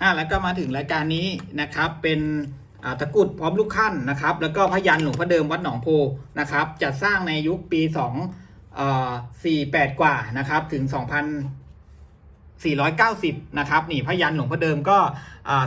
อ่าแล้วก็มาถึงรายการนี้นะครับเป็นตะกุดพร้อมลูกขั้นนะครับ แล้วก็พยันหลวงพ่อเดิมวัดหนองโพนะครับจัดสร้างในยุคปี2เอ่อ48 กว่านะครับถึง2 0 0 490 นะครับนี่พยันหลวงพ่อเดิมก็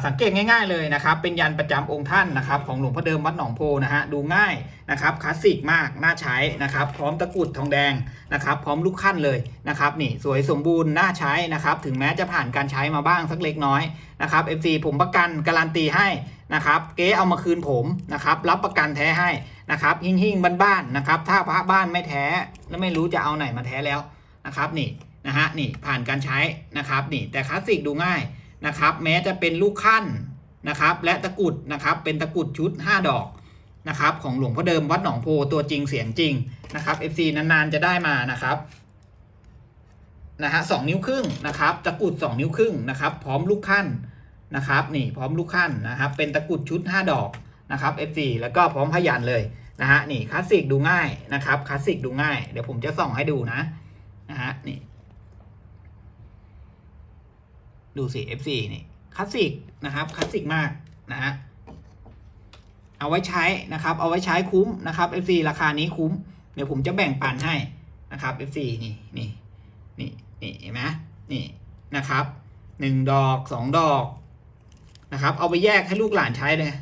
สังเกตง่ายๆเลยนะครับ เป็นยันประจำองค์ท่านนะครับของหลวงพ่อเดิมวัดหนองโพนะฮะดูง่ายนะครับคลาสสิกมากน่าใช้นะครับ พร้อมตะกุดทองแดงนะครับ พร้อมลูกขั้นเลยนะครับนี่สวยสมบูรณ์น่าใช้นะครับ ถึงแม้จะผ่านการใช้มาบ้างสักเล็กน้อยนะครับ FC ผมประกันการันตีให้นะครับ เก๊เอามาคืนผมนะครับ รับประกันแท้ให้นะครับหิ่งหิ่งๆบ้านๆนะครับ ถ้าพระบ้านไม่แท้แล้วไม่รู้จะเอาไหนมาแท้แล้วนะครับนี่ นะฮะนี่ผ่านการใช้นะครับนี่แต่คลาสสิกดูง่ายนะครับแม้จะเป็นลูกขั้นนะครับและตะกุดนะครับเป็นตะกุดชุด 5 ดอกนะครับของหลวงพ่อเดิมวัดหนองโพตัวจริงเสียงจริงนะครับ FC นานๆจะได้มานะครับนะฮะสองนิ้วครึ่งนะครับตะกุด 2 นิ้วครึ่งนะครับพร้อมลูกขั้นนะครับนี่พร้อมลูกขั้นนะครับเป็นตะกุดชุด 5 ดอกนะครับ FC แล้วก็พร้อมพยันเลยนะฮะนี่คลาสสิกดูง่ายนะครับคลาสสิกดูง่ายเดี๋ยวผมจะส่องให้ดูนะนะฮะนี่ ดูสิ F4 นี่คลาสสิกนะครับคลาสสิกมากนะฮะเอาไว้ใช้นะครับ เอาไว้ใช้คุ้มนะครับ F4 ราคานี้คุ้ม เดี๋ยวผมจะแบ่งปันให้นะครับ F4 นี่นี่นี่นี่เห็นไหมนี่นะครับหนึ่งดอกสองดอกนะครับ เอาไปแยกให้ลูกหลานใช้เลย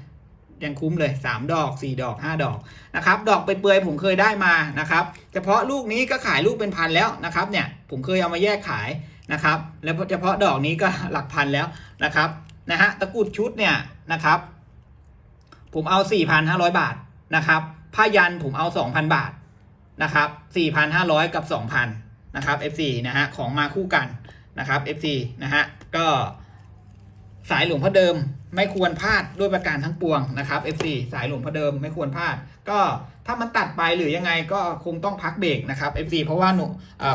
ยังคุ้มเลยสามดอกสี่ดอกห้าดอกนะครับ ดอกไปเปื่อยๆผมเคยได้มานะครับ เฉพาะลูกนี้ก็ขายลูกเป็นพันแล้วนะครับเนี่ย ผมเคยเอามาแยกขายนะครับ แล้วเฉพาะดอกนี้ก็หลักพันแล้วนะครับนะฮะตะกุดชุดเนี่ยนะครับ ผมเอา 4,500 บาทนะครับผ้ายันผมเอา 2,000 บาทนะครับ 4,500 กับ 2,000 นะครับ F4 นะฮะของมาคู่กันนะครับ F4 นะฮะก็สายหลวงพ่อเดิม ไม่ควรพลาดด้วยประการทั้งปวงนะครับ F4 สายหลวงพ่อเดิมไม่ควรพลาด ก็ถ้ามันตัดไปหรือยังไงก็คงต้องพักเบรกนะครับ F4 เพราะว่าหนู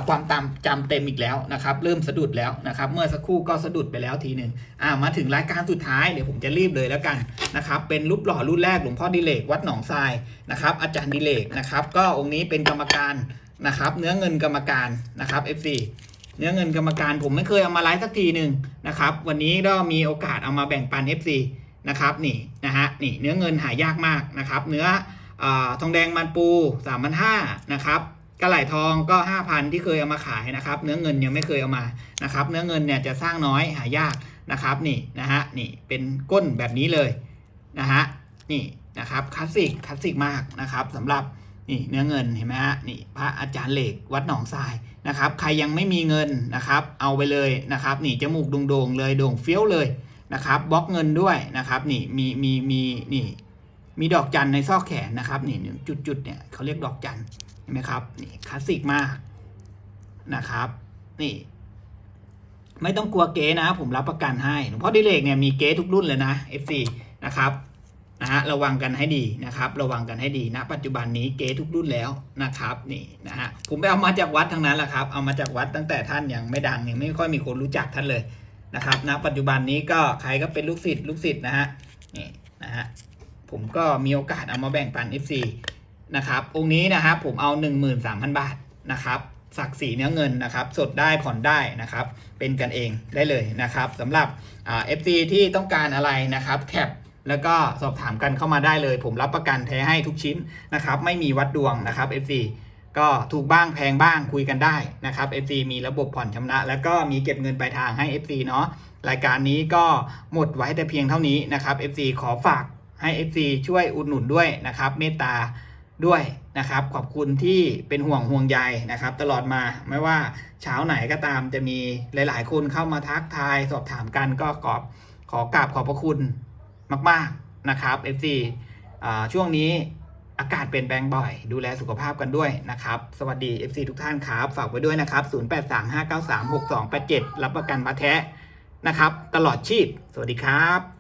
ความตามจำเต็มอีกแล้วนะครับ เริ่มสะดุดแล้วนะครับ เมื่อสักครู่ก็สะดุดไปแล้วทีหนึ่งอ่ามาถึงรายการสุดท้ายเดี๋ยวผมจะรีบเลยแล้วกันนะครับ เป็นรูปหล่อรุ่นแรกหลวงพ่อดิเลกวัดหนองทรายนะครับ อาจารย์ดิเลกนะครับ ก็องค์นี้เป็นกรรมการนะครับ เนื้อเงินกรรมการนะครับ F4 เนื้อเงินกรรมการผมไม่เคยเอามาไลฟ์สักทีหนึ่งนะครับ วันนี้ก็มีโอกาสเอามาแบ่งปัน FC นะครับนี่นะฮะนี่เนื้อเงินหายากมากนะครับ เนื้ออทองแดงมันปู3ามพันห้านะครับกระไหล่ทองก็ 5,000 ที่เคยเอามาขายนะครับ เนื้อเงินยังไม่เคยเอามานะครับ เนื้อเงินเนี่ยจะสร้างน้อยหายากนะครับนี่นะฮะนี่เป็นก้นแบบนี้เลยนะฮะนี่นะครับคลาสสิกคลาสสิกมากนะครับสำหรับ นี่เนื้อเงินเห็นไหมฮะนี่พระอาจารย์เหล็กวัดหนองทรายนะครับ ใครยังไม่มีเงินนะครับ เอาไปเลยนะครับนี่จมูกโด่งๆเลยโด่งเฟี้ยวเลยนะครับบล็อกเงินด้วยนะครับนี่มีมีมีนี่มีดอกจันในซอกแขนนะครับนี่จุดจุดๆเนี่ยเขาเรียกดอกจันเห็นไหมครับนี่คลาสสิกมากนะครับ นี่ ไม่ต้องกลัวเก๊นะ ผมรับประกันให้หลวงพ่อดิเลกเนี่ยมีเก๊ทุกรุ่นเลยนะ FC นะครับ นะฮะระวังกันให้ดีนะครับ ระวังกันให้ดีนะ ปัจจุบันนี้เก๊ทุกรุ่นแล้วนะครับนี่นะฮะผมไปเอามาจากวัดทั้งนั้นแหละครับเอามาจากวัดตั้งแต่ท่านยังไม่ดังยังไม่ค่อยมีคนรู้จักท่านเลยนะครับณปัจจุบันนี้ก็ใครก็เป็นลูกศิษย์ลูกศิษย์นะฮะนี่นะฮะผมก็มีโอกาสเอามาแบ่งปัน FC นะครับองค์นี้นะครับผมเอา 13,000 บาทนะครับสักสีเนื้อเงินนะครับสดได้ผ่อนได้นะครับเป็นกันเองได้เลยนะครับสำหรับเอ่า FC ที่ต้องการอะไรนะครับแคป แล้วก็สอบถามกันเข้ามาได้เลย ผมรับประกันแท้ให้ทุกชิ้นนะครับ ไม่มีวัดดวงนะครับ FC ก็ถูกบ้างแพงบ้างคุยกันได้นะครับ FC มีระบบผ่อนชำระ แล้วก็มีเก็บเงินปลายทางให้ FC เนาะรายการนี้ก็หมดไว้แต่เพียงเท่านี้นะครับ FC ขอฝากให้ FC ช่วยอุดหนุนด้วยนะครับ เมตตาด้วยนะครับ ขอบคุณที่เป็นห่วงห่วงใยนะครับ ตลอดมาไม่ว่าเช้าไหนก็ตามจะมีหลาย ๆ คนเข้ามาทักทายสอบถามกันก็ขอบขอกราบขอบพระคุณ มาก ๆ นะครับ FC ช่วงนี้อากาศเปลี่ยนแปลงบ่อย ดูแลสุขภาพกันด้วยนะครับ สวัสดี FC ทุกท่านครับ ฝากไว้ด้วยนะครับ 0835936287 รับประกันมาแท้นะครับ ตลอดชีพ สวัสดีครับ